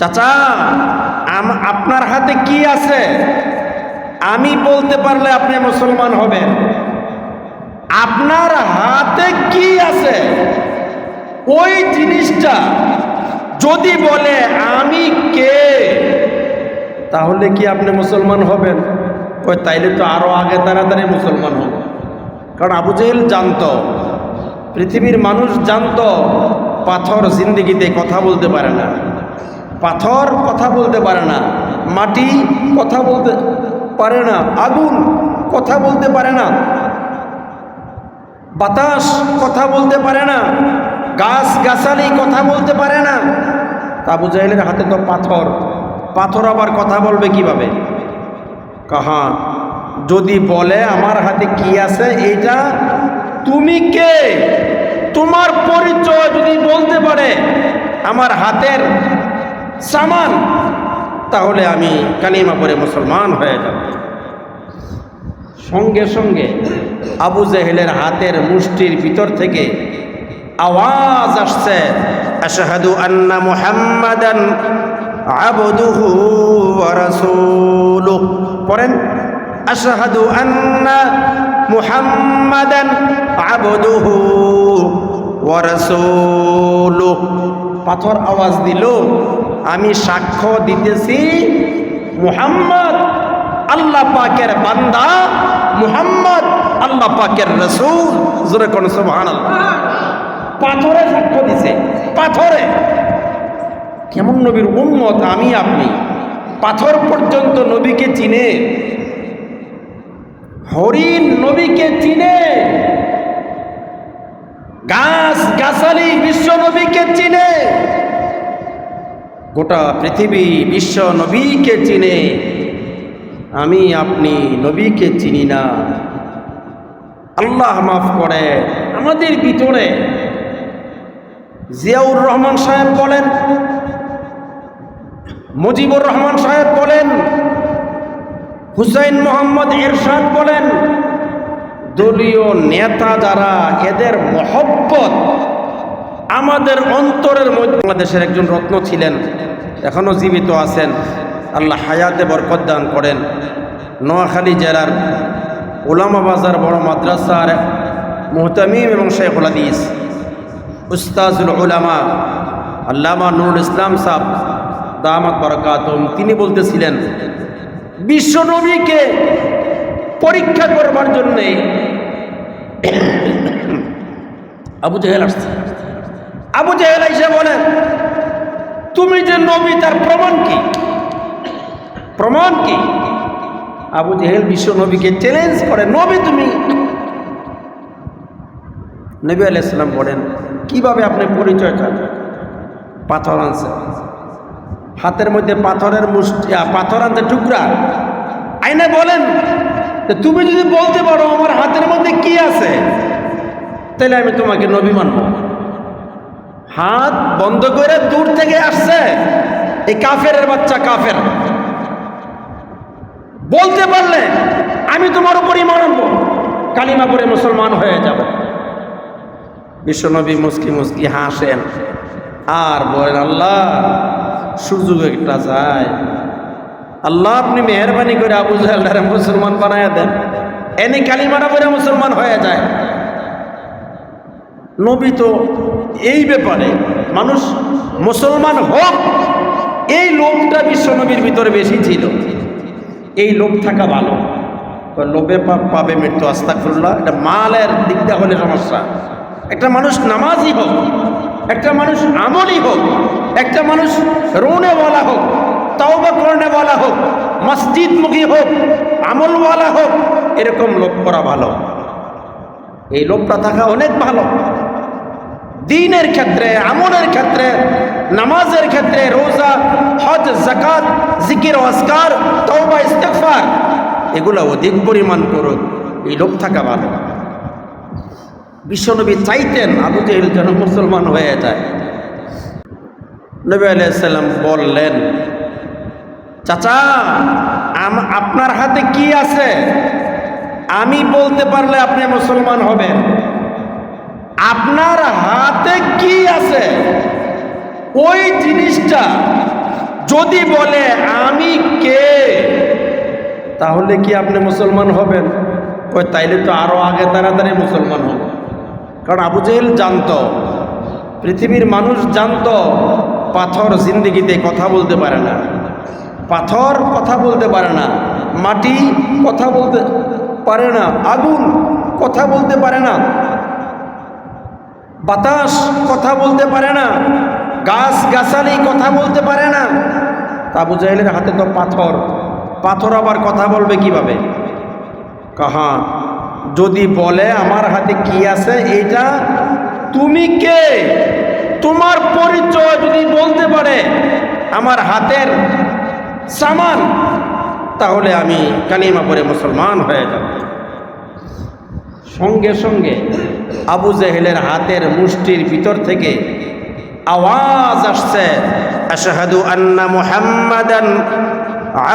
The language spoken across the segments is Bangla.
চাচা আপনার হাতে কি আছে? আমি বলতে পারলে আপনি মুসলমান হবেন। আপনার হাতে কি আছে? ওই জিনিসটা যদি বলে আমি কে, তাহলে কি আপনি মুসলমান হবেন? ওই তাইলে তো আরও আগে তাড়াতাড়ি মুসলমান হব কারণ আবু জেহেল জানত, পৃথিবীর মানুষ জানত, পাথর জিন্দিগিতে কথা বলতে পারে না। পাথর কথা বলতে পারে না, মাটি কথা বলতে পারে না, আগুন কথা বলতে পারে না, বাতাস কথা বলতে পারে না গাছ গাছালি কথা বলতে পারে না। তাবু জাহেলের হাতে তো পাথর পাথর আবার কথা বলবে কীভাবে? কাহা, যদি বলে আমার হাতে কি আছে, এইটা তুমি কে? তোমার পরিচয় যদি বলতে পারে, আমার হাতের সামান। তাহলে আমি কালিমা পরে মুসলমান হয়ে যাব। সঙ্গে সঙ্গে আবু জেহেলের হাতের মুষ্টির ভিতর থেকে আওয়াজ আসছে, আশহাদু আন্না মুহাম্মাদান আবদুহু ওয়া রাসূলুহু। পড়েন, আশহাদু আন্না মুহাম্মাদান আবদুহু ওয়া রাসূলুহু। পাথর আওয়াজ দিল আমি সাক্ষ্য দিতেছি মুহাম্মদ আল্লাহ পাকের বান্দা, মুহাম্মদ আল্লাহ পাকের রসুল। জোরে কোন সুবহানাল্লাহ। পাথরে সাক্ষ্য দিছে। পাথরে। কেমন নবীর উম্মত আমি আপনি? পাথর পর্যন্ত নবীকে চিনে। হরিণ নবীকে চিনে। গাছ গাছালি বিশ্ব নবীকে চিনে। গোটা পৃথিবী বিশ্ব নবীকে চিনে। আমি আপনি নবীকে চিনি না। আল্লাহ মাফ করে আমাদের ভিতরে। জিয়াউর রহমান সাহেব বলেন, মুজিবুর রহমান সাহেব বলেন, হুসাইন মোহাম্মদ এরশাদ বলেন, দলীয় নেতা যারা এদের মহব্বত আমাদের অন্তরের মধ্যে বাংলাদেশের একজন রত্ন ছিলেন এখনও জীবিত আছেন। আল্লাহ হায়াতে বরকত দান করেন। নোয়াখালী জেলার ওলামা বাজার বড় মাদ্রাসার মোহতামিম এবং শেখুল হাদিস, উস্তাজুল উলামা, আল্লামা নুরুল ইসলাম সাহ, দামাত বরকাতম, তিনি বলতেছিলেন বিশ্বনবীকে পরীক্ষা করবার জন্যে আবু জেহেল আসছে। আবু জেহেল এসে বলেন, তুমি যে নবী, তার প্রমাণ কি? প্রমাণ কি? আবু জেহেল বিশ্ব নবীকে চ্যালেঞ্জ করে, নবী তুমি? নবী আলাইসাল্লাম বলেন, কীভাবে আপনি পরিচয় চান? পাথর আনছে। হাতের মধ্যে পাথরের মুষ্টি পাথর আনতে টুকরা। আইনে বলেন তুমি যদি বলতে পারো, আমার হাতের মধ্যে কি আছে, তাহলে আমি তোমাকে নবী মানব। হাত বন্ধ করে দূর থেকে আসছে। এই কাফের বাচ্চা কাফের। বলতে পারলে আমি তোমার উপরই মানব কালিমা পরে মুসলমান হয়ে যাব। বিশ্বনবী মুসকি মুসকি হাসেন। আর বলেন, আল্লাহ, সুযোগ একটা যায়। আল্লাহ, আপনি মেহরবানি করে আবু জাহালরে মুসলমান বানায় দেন। এনে কালিমারা করে মুসলমান হয়ে যায়। নবী তো এই ব্যাপারে মানুষ মুসলমান হোক, এই লোভটা বিশ্বনবীর ভিতরে বেশি ছিল। এই লোভ থাকা ভালো। লোভে পাপ পাবে মৃত্যু আস্তাকুল্লাহ এটা মালের দিকটা হলে সমস্যা। একটা মানুষ নামাজই হোক, একটা মানুষ আমলই হোক, একটা মানুষ রোনেওয়ালা হোক, তাওবা করনেওয়ালা হোক, মসজিদমুখী হোক, আমলওয়ালা হোক, এরকম লোভ করা ভালো। এই লোভটা থাকা অনেক ভালো। দিনের ক্ষেত্রে, আমলের ক্ষেত্রে, নামাজের ক্ষেত্রে রোজা, হজ জাকাত জিকির আসকার তওবা, ইস্তেগফার, এগুলো অধিক পরিমাণ করুক এই লোক থাকা ভালো বিশ্বনবী চাইতেন আবু জেহেল যেন মুসলমান হয়ে যায়। নবী আলাইসাল্লাম বললেন, চাচা আপনার হাতে কি আছে? আমি বলতে পারলে আপনি মুসলমান হবেন। আপনার হাতে কি আছে? ওই জিনিসটা যদি বলে আমি কে, তাহলে কি আপনি মুসলমান হবেন? ওই তাইলে তো আরও আগে তাড়াতাড়ি মুসলমান হব কারণ আবু জেহেল জানতো, পৃথিবীর মানুষ জানত, পাথর জিন্দিগিতে কথা বলতে পারে না। পাথর কথা বলতে পারে না, মাটি কথা বলতে পারে না, আগুন কথা বলতে পারে না বাতাস কথা বলতে পারে না, গাছ গাছালি কথা বলতে পারে না। আবু জাহেলের হাতে তো পাথর পাথর আবার কথা বলবে কীভাবে? কাহা, যদি বলে আমার হাতে কি আছে এটা তুমি কে? তোমার পরিচয় যদি বলতে পারে আমার হাতের সামান, তাহলে আমি কালিমা পরে মুসলমান হয়ে যাব। সঙ্গে সঙ্গে আবু জেহেলের হাতের মুষ্টির ভিতর থেকে আওয়াজ আসছে, আশহাদু আন্না মুহাম্মাদান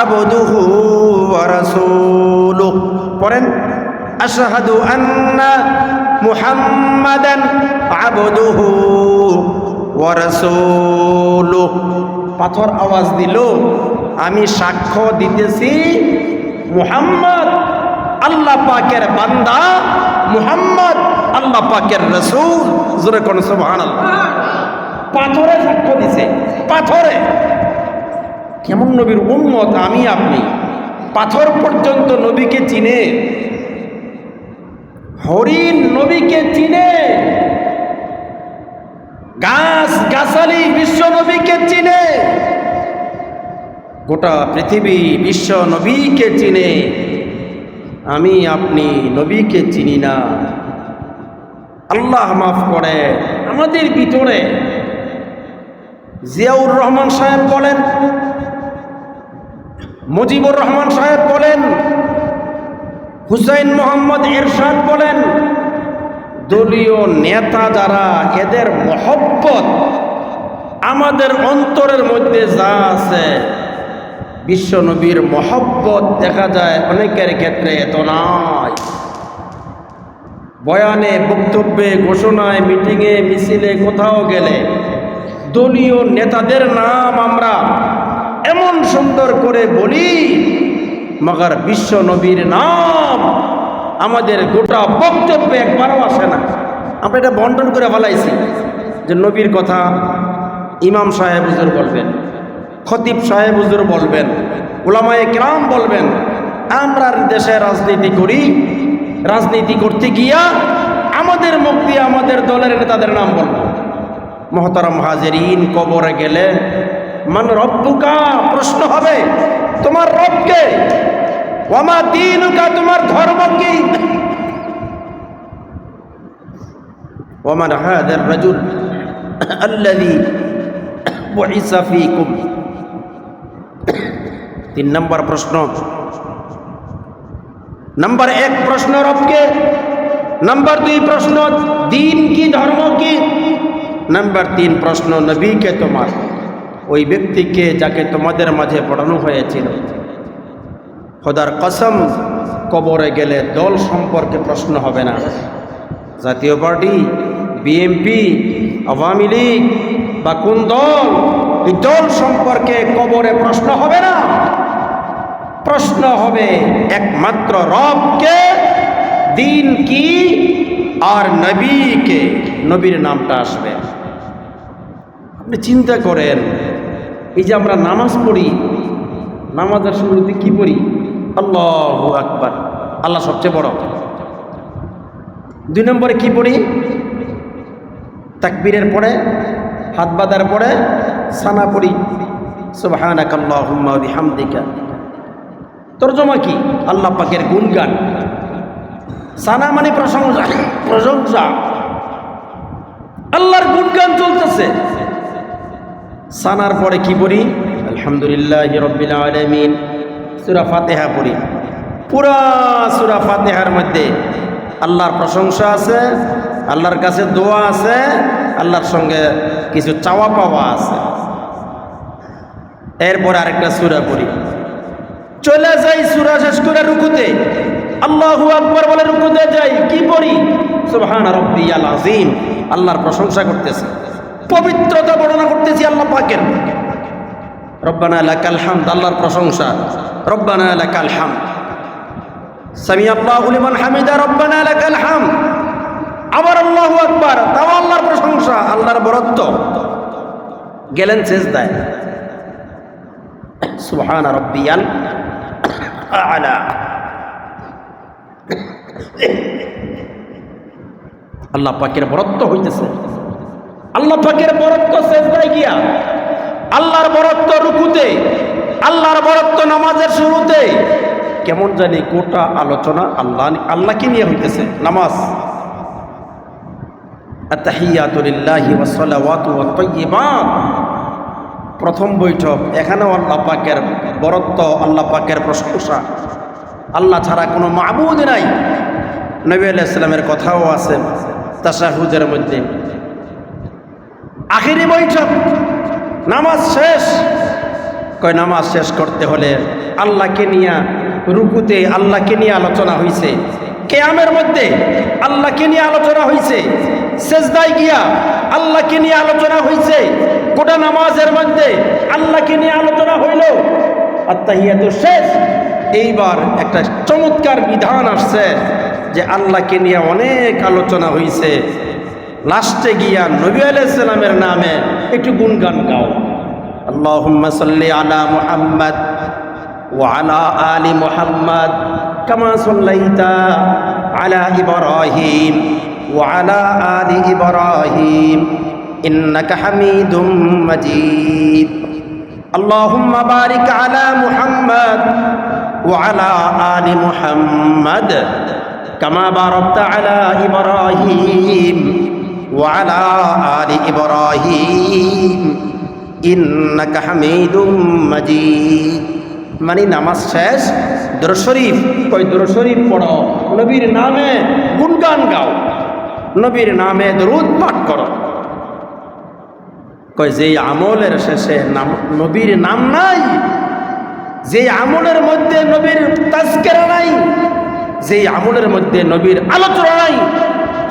আবদুহু ওয়া রাসূলুহু। পড়েন, আশহাদু আন্না মুহাম্মাদান আবদুহু ওয়া রাসূলুহু। পাথর আওয়াজ দিল, আমি সাক্ষ্য দিতেছি মুহাম্মদ আল্লাহ পাকের বান্দা মুহাম্মদ, আল্লাহ পাকের রসুল। জোরে কোন সুবহানাল্লাহ। পাথরে সাক্ষ্য দিছে। পাথরে। কেমন নবীর উম্মত আমি, আপনি? পাথর পর্যন্ত নবীকে চিনে। হরিণ নবীকে চিনে। গাছ গাছালি বিশ্ব নবীকে চিনে। গোটা পৃথিবী বিশ্ব নবীকে চিনে। আমি আপনি নবীকে চিনি না। আল্লাহ মাফ করে। আমাদের ভিতরে জিয়াউর রহমান সাহেব বলেন, মুজিবুর রহমান সাহেব বলেন, হুসাইন মোহাম্মদ এরশাদ বলেন, দলীয় নেতা যারা, এদের মহব্বত আমাদের অন্তরের মধ্যে যা আছে বিশ্ব নবীর মহব্বত দেখা যায় অনেকের ক্ষেত্রে এত নাই বয়ানে, বক্তব্যে, ঘোষণায়, মিটিংয়ে, মিছিলে কোথাও গেলে দলীয় নেতাদের নাম আমরা এমন সুন্দর করে বলি, মগার বিশ্ব নবীর নাম আমাদের গোটা বক্তব্যে একবারও আসে না। আমরা এটা বন্টন করে ফেলাইছি যে নবীর কথা ইমাম সাহেব হুজুর বলবেন। খতিব সাহেব হুজুর বলবেন ওলামায়ে কেরাম বলবেন, আমরা দেশে রাজনীতি করি, রাজনীতি করতে গিয়া আমাদের মুখ দিয়ে আমাদের দলের নেতাদের নাম বলব। মহতারাম হাজেরিন, কবরে গেলে, মান রব্বুকা, প্রশ্ন হবে, তোমার রবকে ওমা দিনুকা, তোমার ধর্ম কি ওমান হাদার রাজুল ফীকুম। তিন নম্বর প্রশ্ন। নম্বর এক প্রশ্ন রবকে, নম্বর দুই প্রশ্ন দিন কি, ধর্ম কি? নাম্বার তিন প্রশ্ন নবীকে তোমার, ওই ব্যক্তিকে যাকে তোমাদের মাঝে পড়ানো হয়েছিল। খোদার কসম, কবরে গেলে দল সম্পর্কে প্রশ্ন হবে না। জাতীয় পার্টি, বিএমপি, আওয়ামী লীগ বা কোন দল দল সম্পর্কে কবরে প্রশ্ন হবে না। প্রশ্ন হবে, একমাত্র রবকে, দিন কি আর নবীকে? নবীর নামটা আসবে। আপনি চিন্তা করেন, এই যে আমরা নামাজ পড়ি নামাজের শুরুতে কি পড়ি? আল্লাহ আকবার। আল্লাহ সবচেয়ে বড়। দুই নম্বরে কি পড়ি? তাকবীরের পরে, হাত বাঁধার পরে সানা পড়ি সুবহানাক তর্জমা কি? আল্লাহ পাকের গুণগান। সানা মানে প্রশংসা প্রশংসা। আল্লাহর গুণগান চলতেছে। সানার পরে কি পড়ি? আলহামদুলিল্লাহ রব্বিল আলামিন। সূরা ফাতিহা পড়ি। পুরা সুরা ফাতেহার মধ্যে আল্লাহর প্রশংসা আছে, আল্লাহর কাছে দোয়া আছে, আল্লাহর সঙ্গে কিছু চাওয়া পাওয়া আছে। এরপর আরেকটা সূরা পড়ি। চলে যাই সূরা শেষ করে রুকুতে। আল্লাহু আকবার বলে রুকুতে যাই, কি পড়ি? সুবহান রাব্বিয়াল আযীম, আল্লাহর প্রশংসা করতেছি। পবিত্রতা বর্ণনা করতেছি আল্লাহ পাকের। রব্বানা লাকাল হামদ, আল্লাহর প্রশংসা। রব্বানা লাকাল হামদ। সামি আল্লাহু লিমান হামিদা, রব্বানা লাকাল হামদ। আবার আল্লাহু আকবার, তাও আল্লাহর প্রশংসা, আল্লাহর বরত্ব। গেলেন সেজদায়। সুবহান রব্বিয়াল আলা। আল্লাহ পাকের বরত্ব হইতেছে। আল্লাহ পাকের বরত্ব সেজদায় গিয়া। আল্লাহর বরত্ব রুকুতে, আল্লাহর বরত্ব নামাজের শুরুতে, কেমন জানি গোটা আলোচনা আল্লাহ আল্লাহকে নিয়ে হইতেছে। নামাজ। আত্তাহিয়াতুলিল্লাহি ওয়াস সালাওয়াতু ওয়াত তাইয়্যিবাত প্রথম বৈঠক। এখানেও আল্লাহ পাকের বরত্ব, আল্লাহ পাকের প্রশংসা। আল্লাহ ছাড়া কোনো মাবুদ নাই। নবী আলাইসালামের কথাও আছে তাসাহুদের মধ্যে। আখিরি বৈঠক, নামাজ শেষ। কয়, নামাজ শেষ করতে হলে আল্লাহকে নিয়ে রুকুতে, আল্লাহকে নিয়ে আলোচনা হয়েছে কেয়ামের মধ্যে আল্লাহকে নিয়ে আলোচনা হয়েছে সেজদায় গিয়া আল্লাহকে নিয়ে আলোচনা হয়েছে গোটা নামাজের মধ্যে আল্লাহকে নিয়ে আলোচনা হইল। আত্মাহিয়াত শেষ। এইবার একটা চমৎকার বিধান আসছে যে আল্লাহকে নিয়ে অনেক আলোচনা হয়েছে লাস্টে গিয়া নবী আলাইসালামের নামে একটু গুণগান গাও। আল্লাহ আলা মোহাম্মদ ও আলা আলী মোহাম্মদ কামা সল্লাইতা আলা ইবরাহিম ও আলা আলী ইবরাহিম। إنك حميد مجيد اللهم بارك على محمد وعلى آل محمد كما باركت على إبراهيم وعلى آل إبراهيم ইন্নাকা হামিদুম মাজিদ মানে নামাজ শেষ দর শরীফ কই দর শরীফ পড়ো নবীর নামে গুনগান গাও নবীর নামে দরুদ পাঠ করো কয় যে আমলের শেষে নাম, নবীর নাম নাই যে আমলের মধ্যে নবীর তাজকেরা নাই যে আমলের মধ্যে নবীর আলোচনা নাই,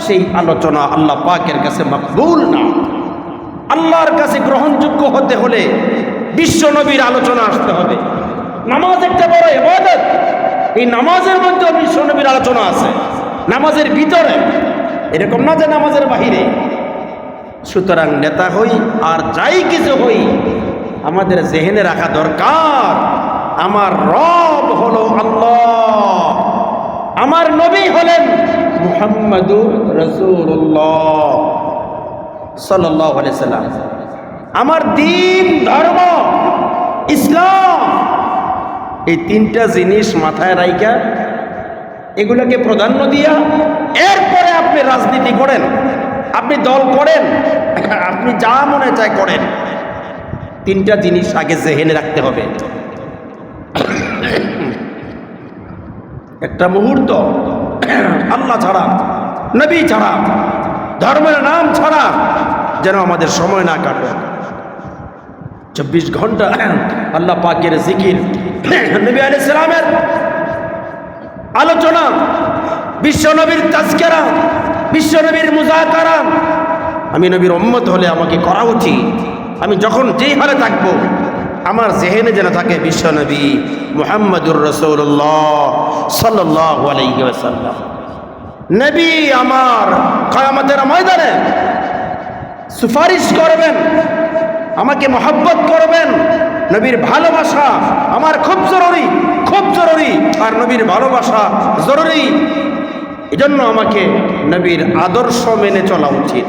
সেই আলোচনা আল্লাহ পাকের কাছে মকবুল না। আল্লাহর কাছে গ্রহণযোগ্য হতে হলে বিশ্ব নবীর আলোচনা আসতে হবে। নামাজ একটা বড় এবাদত এই নামাজের মধ্যে বিশ্ব নবীর আলোচনা আছে। নামাজের ভিতরে। এরকম না যে নামাজের বাহিরে। সুতরাং নেতা হই আর যাই কিছু হই, আমাদের জেহেনে রাখা দরকার। আমার রব হলো আল্লাহ। আমার নবী হলেন মুহাম্মাদুর রসুল্লাহ সাল্লাহ সাল্লাম। আমার দিন ধর্ম, ইসলাম, এই তিনটা জিনিস মাথায় রাইকা এগুলোকে প্রাধান্য দিয়া, এরপরে আপনি রাজনীতি করেন, আপনি দল করেন আপনি যা মনে চায় করেন। তিনটা জিনিস আগে জেহেনে রাখতে হবে। একটা মুহূর্ত। আল্লাহ ছাড়া, নবী ছাড়া, ধর্মের নাম ছাড়া যেন আমাদের সময় না কাটে। চব্বিশ ঘণ্টা আল্লাহ পাকের জিকির, নবী আলি সালামের আলোচনা বিশ্ব নবীর তাজকেরা বিশ্ব নবীর মুজাকারা আমি নবীর উম্মত হলে আমাকে করা উচিত। আমি যখন যেই হালে থাকব, আমার জেহেনে যেন থাকে বিশ্ব নবী মুহাম্মদুর রসৌল্লাহ সাল্লাহ নবী আমার কয়ামতের ময়দানে সুপারিশ করবেন, আমাকে মহব্বত করবেন, নবীর ভালোবাসা আমার খুব জরুরি খুব জরুরি, আর নবীর ভালোবাসা জরুরি। এজন্য আমাকে নবীর আদর্শ মেনে চলা উচিত।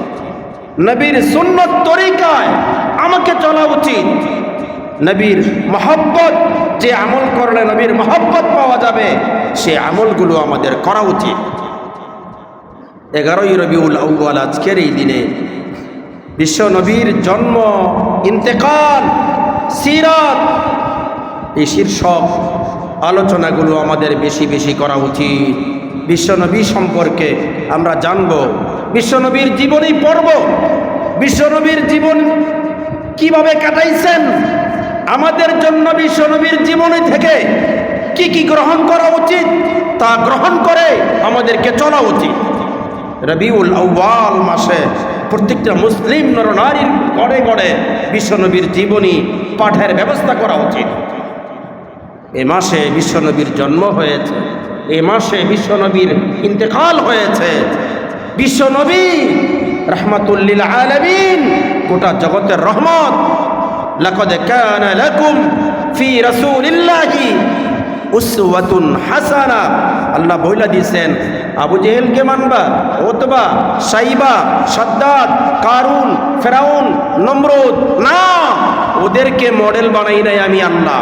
নবীর সুন্নত তরিকায় আমাকে চলা উচিত। নবীর মহব্বত, যে আমল করলে নবীর মহব্বত পাওয়া যাবে, সে আমলগুলো আমাদের করা উচিত। এগারোই রবিউল আউ্বাল আজকের এই দিনে বিশ্ব নবীর জন্ম, ইন্তেকাল, সিরাত, এই শীর্ষক আলোচনাগুলো আমাদের বেশি বেশি করা উচিত। বিশ্বনবী সম্পর্কে আমরা জানব। বিশ্বনবীর জীবনী পড়ব। বিশ্বনবীর জীবন কীভাবে কাটাইছেন? আমাদের জন্য বিশ্বনবীর জীবনী থেকে কি কি গ্রহণ করা উচিত তা গ্রহণ করে আমাদেরকে চলা উচিত। রবিউল আউ্বাল মাসে প্রত্যেকটা মুসলিম নরনারীর গড়ে গড়ে বিশ্বনবীর জীবনী পাঠের ব্যবস্থা করা উচিত। এ মাসে বিশ্বনবীর জন্ম হয়েছে, এ মাসে বিশ্বনবীর ইন্তেকাল হয়েছে বিশ্বনবী রহমাতুল্লিল আলমিন, গোটা জগতের রহমত। হাসানা। আল্লাহ মানবা সাইবা কারুন, ফেরাউন না, ওদেরকে মডেল বানাই নাই আমি আল্লাহ।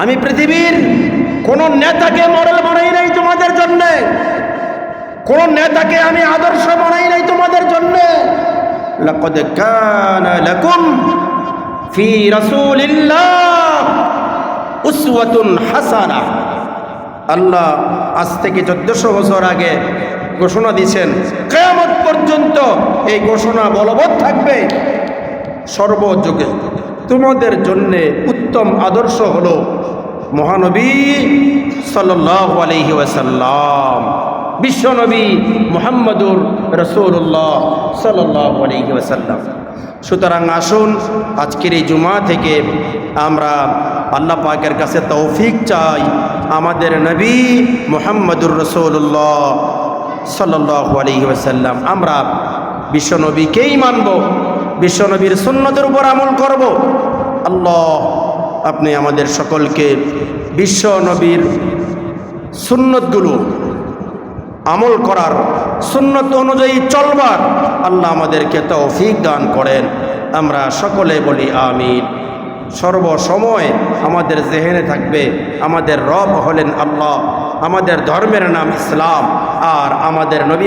আমি পৃথিবীর কোন নেতাকে মডেল বানাই নাই তোমাদের জন্য। কোন নেতাকে আমি আদর্শ বানাই নাই তোমাদের জন্য। ফি আল্লাহ আজ থেকে চোদ্দশো বছর আগে ঘোষণা দিয়েছেন, কেয়ামত পর্যন্ত এই ঘোষণা বলবৎ থাকবে। সর্বযুগে তোমাদের জন্যে উত্তম আদর্শ হলো মহানবী সাল্লাহ আলহি ওয়াসাল্লাম। বিশ্বনবী মোহাম্মদুর রসুল্লাহ ওয়াসাল্লাম। সুতরাং আসুন, আজকের এই জুমা থেকে আমরা আল্লাহ পাকের কাছে তৌফিক চাই। আমাদের নবী মোহাম্মদুর রসুল্লাহ সাল্লাহ আলহি ওয়াসাল্লাম। আমরা বিশ্বনবীকেই মানব, বিশ্বনবীর সুন্নতের উপর আমল করব। আল্লাহ আপনি আমাদের সকলকে বিশ্বনবীর সুন্নতগুলো আমল করার সুন্নত অনুযায়ী চলবার আল্লাহ আমাদেরকে তৌফিক দান করেন। আমরা সকলে বলি আমিন। সর্বসময় আমাদের জেহেনে থাকবে, আমাদের রব হলেন আল্লাহ, আমাদের ধর্মের নাম ইসলাম, আর আমাদের নবী